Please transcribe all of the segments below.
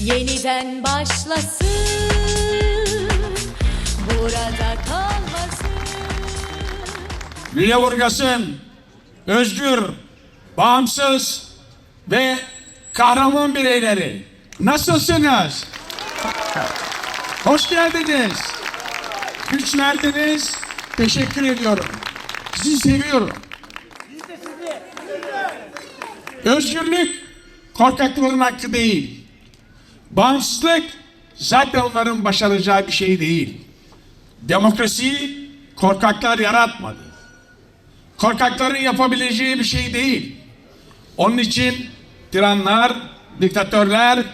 yeniden başlasın burada kalmasın. Lüleburgaz'ın özgür, bağımsız ve kahraman bireyleri nasılsınız? Hoş geldiniz. Güç verdiniz. Teşekkür ediyorum. Sizi seviyorum. Özgürlük korkakların hakkı değil. Bağımsızlık zaten onların başaracağı bir şey değil. Demokrasiyi korkaklar yaratmadı. Korkakların yapabileceği bir şey değil. Onun için tiranlar, diktatörler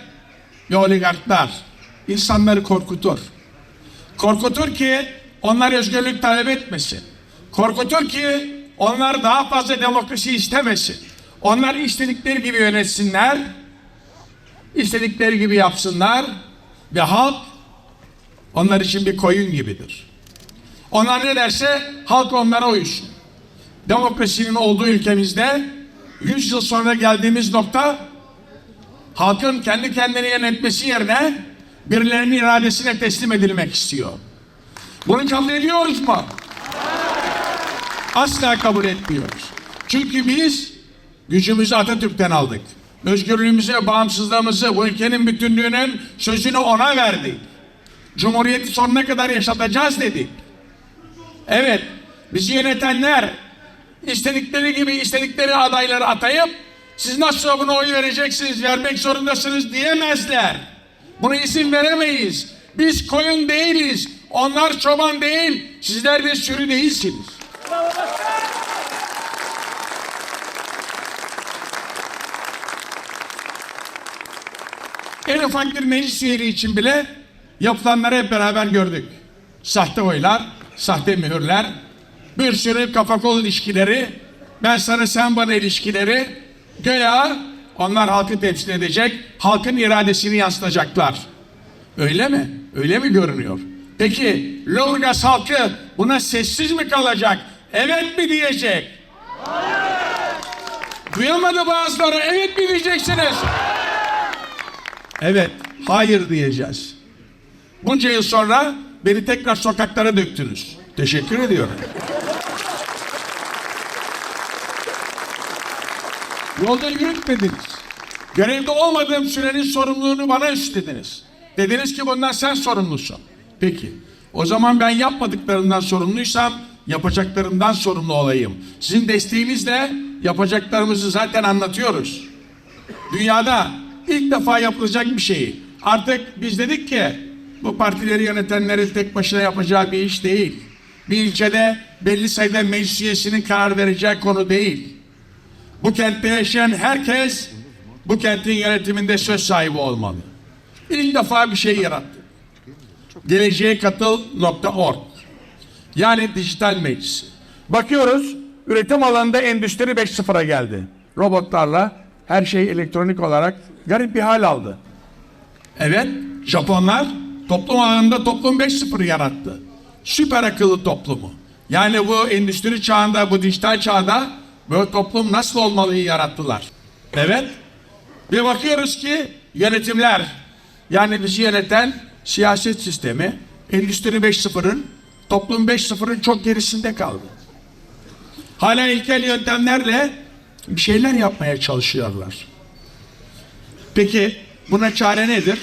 ve oligarklar insanları korkutur. Korkutur ki onlar özgürlük talep etmesin. Korkutur ki onlar daha fazla demokrasi istemesin. Onlar istedikleri gibi yönetsinler, istedikleri gibi yapsınlar ve halk onlar için bir koyun gibidir. Onlar ne derse halk onlara uysun. Demokrasinin olduğu ülkemizde 100 yıl sonra geldiğimiz nokta halkın kendi kendini yönetmesi yerine birilerinin iradesine teslim edilmek istiyor. Bunu kabul ediyoruz mu? Asla kabul etmiyoruz. Çünkü biz gücümüzü Atatürk'ten aldık. Özgürlüğümüzü, bağımsızlığımızı, bu ülkenin bütünlüğünün sözünü ona verdik. Cumhuriyeti sonuna kadar yaşatacağız dedik. Evet, bizi yönetenler istedikleri gibi istedikleri adayları atayıp siz nasıl buna oy vereceksiniz, vermek zorundasınız diyemezler. Buna izin veremeyiz. Biz koyun değiliz. Onlar çoban değil. Sizler bir sürü değilsiniz. En ufak bir meclis üyeliği için bile yapılanları hep beraber gördük. Sahte oylar, sahte mühürler, bir sürü kafa kol ilişkileri, ben sana sen bana ilişkileri, göya onlar halkı temsil edecek, halkın iradesini yansıtacaklar. Öyle mi? Öyle mi görünüyor? Peki Lurgas halkı buna sessiz mi kalacak? Evet mi diyecek? Duyamadı bazıları evet mi diyeceksiniz? Evet, hayır diyeceğiz. Bunca yıl sonra beni tekrar sokaklara döktünüz. Teşekkür ediyorum. Yolda yürütmediniz. Görevde olmadığım sürenin sorumluluğunu bana üstlediniz. Dediniz ki bundan sen sorumlusun. Peki. O zaman ben yapmadıklarımdan sorumluysam yapacaklarımdan sorumlu olayım. Sizin desteğinizle yapacaklarımızı zaten anlatıyoruz. Dünyada ilk defa yapılacak bir şey. Artık biz dedik ki bu partileri yönetenlerin tek başına yapacağı bir iş değil. Bir ilçede belli sayıda meclis üyesinin karar vereceği konu değil. Bu kentte yaşayan herkes bu kentin yönetiminde söz sahibi olmalı. İlk defa bir şey yarattı. Geleceğe katıl.org Yani dijital meclis. Bakıyoruz üretim alanında endüstri 5.0'a geldi. Robotlarla her şey elektronik olarak garip bir hal aldı. Evet Japonlar toplum alanında toplum 5.0 yarattı. Süper akıllı toplumu. Yani bu endüstri çağında, bu dijital çağda böyle toplum nasıl olmalıyı yarattılar. Evet. Bir bakıyoruz ki yönetimler yani bizi yöneten siyaset sistemi Endüstri 5.0'ın toplum 5.0'ın çok gerisinde kaldı. Hala ilkel yöntemlerle bir şeyler yapmaya çalışıyorlar. Peki buna çare nedir?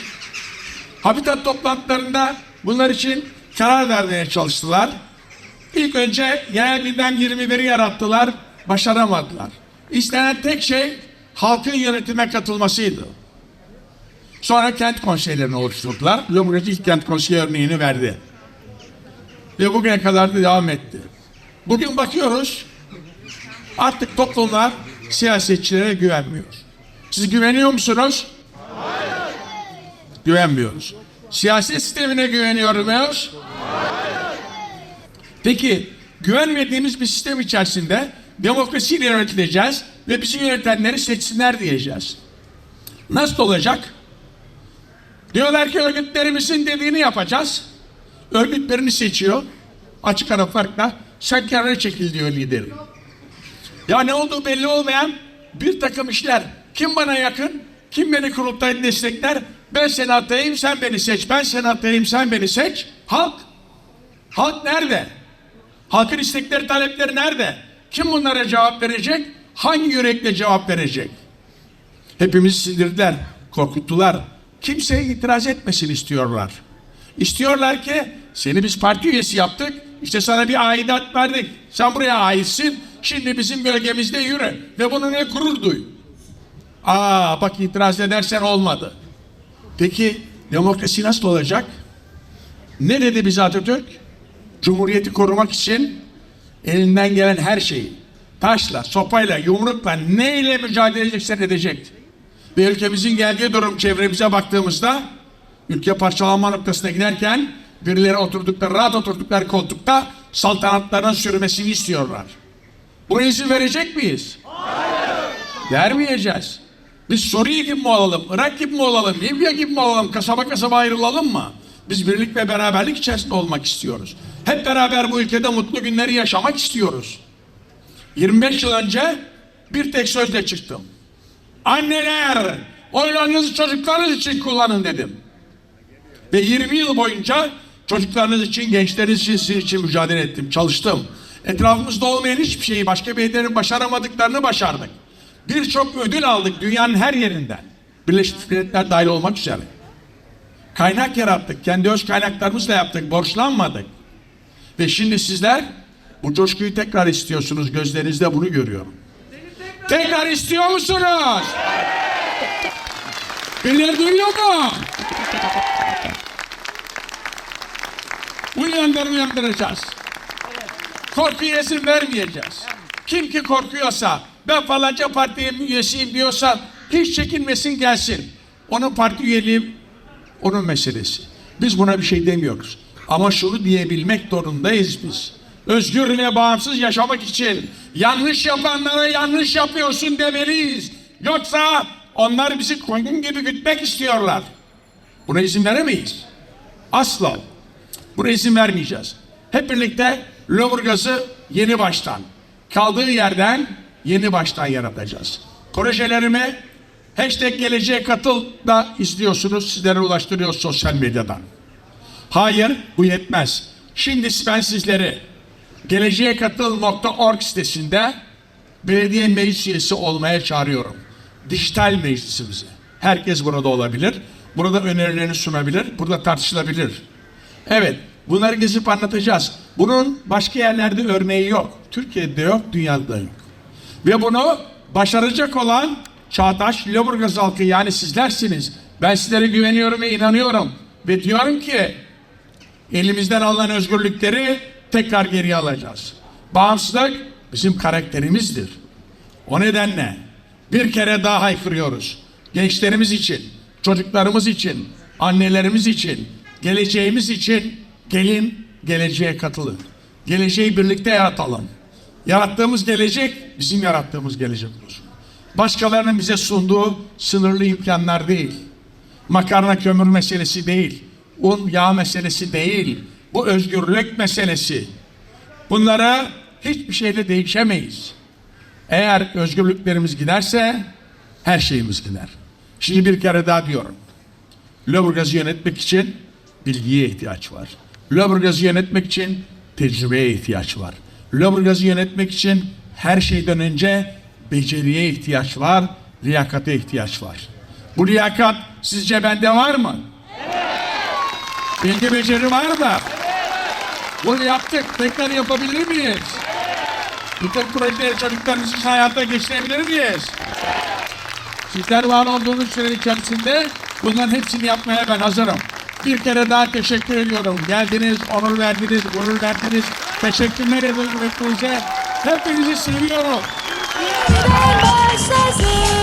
Habitat toplantılarında bunlar için karar vermeye çalıştılar. İlk önce genel gündem 21'i yarattılar, başaramadılar. İstenen tek şey halkın yönetime katılmasıydı. Sonra kent konseylerini oluşturdular. Cumhuriyet ilk kent konseyi örneğini verdi. Ve bugüne kadar da devam etti. Bugün bakıyoruz artık toplumlar siyasetçilere güvenmiyor. Siz güveniyor musunuz? Hayır. Güvenmiyoruz. Siyaset sistemine güveniyor muyuz? Hayır. Peki güvenmediğimiz bir sistem içerisinde demokrasiyle yönetileceğiz ve bizi yönetenleri seçsinler diyeceğiz. Nasıl olacak? Diyorlar ki örgütlerimizin dediğini yapacağız. Örgütlerini seçiyor. Açık ara farkla sen kenara çekil diyor lideri. Ya ne olduğu belli olmayan bir takım işler. Kim bana yakın, kim beni kurultayda destekler Ben seni atayım sen beni seç. Ben seni atayım sen beni seç. Halk. Halk nerede? Halkın istekleri talepleri nerede? Kim bunlara cevap verecek? Hangi yürekle cevap verecek? Hepimizi sindirdiler, korkuttular. Kimseye itiraz etmesin istiyorlar. İstiyorlar ki seni biz parti üyesi yaptık. İşte sana bir aidat verdik. Sen buraya aitsin. Şimdi bizim bölgemizde yürü. Ve bununla gurur duy. Aa bak itiraz edersen olmadı. Peki demokrasi nasıl olacak? Ne dedi bize Atatürk? Cumhuriyeti korumak için elinden gelen her şeyi taşla, sopayla, yumrukla neyle mücadele edeceksen edecekti. Ve ülkemizin geldiği durum çevremize baktığımızda ülke parçalanma noktasına giderken birileri oturdukları, rahat oturdukları koltukta saltanatların sürmesini istiyorlar. Buna izin verecek miyiz? Vermeyeceğiz. Biz Suriye gibi mi olalım, Irak gibi mi olalım, Libya gibi mi olalım, kasaba kasaba ayrılalım mı? Biz birlik ve beraberlik içerisinde olmak istiyoruz. Hep beraber bu ülkede mutlu günleri yaşamak istiyoruz. 25 yıl önce bir tek sözle çıktım. Anneler, oylarınızı çocuklarınız için kullanın dedim. Ve 20 yıl boyunca çocuklarınız için, gençleriniz için, sizin için mücadele ettim, çalıştım. Etrafımızda olmayan hiçbir şeyi, başka birilerinin başaramadıklarını başardık. Birçok ödül aldık dünyanın her yerinden. Birleşmiş Milletler dahil olmak üzere. Kaynak yarattık, kendi öz kaynaklarımızla yaptık, borçlanmadık. Ve şimdi sizler bu coşkuyu tekrar istiyorsunuz, gözlerinizde bunu görüyorum. Tekrar istiyor musunuz? Birileri duyuyor mu? Uyanları uyandıracağız. İzin vermeyeceğiz. Kim ki korkuyorsa ben falanca partinin üyesiyim diyorsa hiç çekinmesin gelsin. Onun parti üyeliği onun meselesi. Biz buna bir şey demiyoruz. Ama şunu diyebilmek zorundayız biz. Özgür ve bağımsız yaşamak için yanlış yapanlara yanlış yapıyorsun demeliyiz. Yoksa onlar bizi koyun gibi gütmek istiyorlar. Buna izin veremeyiz. Asla. Buna izin vermeyeceğiz. Hep birlikte Lomurgaz'ı yeni baştan, kaldığı yerden yeni baştan yaratacağız. Projelerimi hashtag geleceğe katıl da izliyorsunuz, sizlere ulaştırıyoruz sosyal medyadan. Hayır, bu yetmez. Şimdi ben sizleri geleceğe katıl.org sitesinde belediye meclis üyesi olmaya çağırıyorum. Dijital meclisimizi. Herkes burada olabilir. Burada önerilerini sunabilir. Burada tartışılabilir. Evet, bunları gezip anlatacağız. Bunun başka yerlerde örneği yok. Türkiye'de yok, dünyada yok. Ve bunu başaracak olan Çağdaş Lüleburgaz halkı yani sizlersiniz. Ben sizlere güveniyorum ve inanıyorum. Ve diyorum ki elimizden alınan özgürlükleri tekrar geriye alacağız. Bağımsızlık bizim karakterimizdir. O nedenle bir kere daha haykırıyoruz. Gençlerimiz için, çocuklarımız için, annelerimiz için, geleceğimiz için gelin geleceğe katılın. Geleceği birlikte yaratalım. Yarattığımız gelecek bizim yarattığımız gelecek olsun. Başkalarının bize sunduğu sınırlı imkanlar değil. Makarna kömür meselesi değil. Un yağ meselesi değil. Bu özgürlük meselesi. Bunlara hiçbir şeyle değişemeyiz. Eğer özgürlüklerimiz giderse her şeyimiz gider. Şimdi bir kere daha diyorum. Lüleburgaz'ı yönetmek için bilgiye ihtiyaç var. Lüleburgaz'ı yönetmek için tecrübeye ihtiyaç var. Lüleburgaz'ı yönetmek için her şeyden önce beceriye ihtiyaç var, liyakate ihtiyaç var. Bu liyakat sizce bende var mı? Bilgi beceri var mı? Bunu yaptık. Tekrar yapabilir miyiz? Bütün projeleri çocuklarımız için hayata geçirebilir miyiz? Sizler var olduğunuz süre içerisinde bunların hepsini yapmaya ben hazırım. Bir kere daha teşekkür ediyorum. Geldiniz, onur verdiniz, gurur verdiniz. Teşekkürler ediyorum hepinize. Hepinizi seviyorum. Yeniden başlasın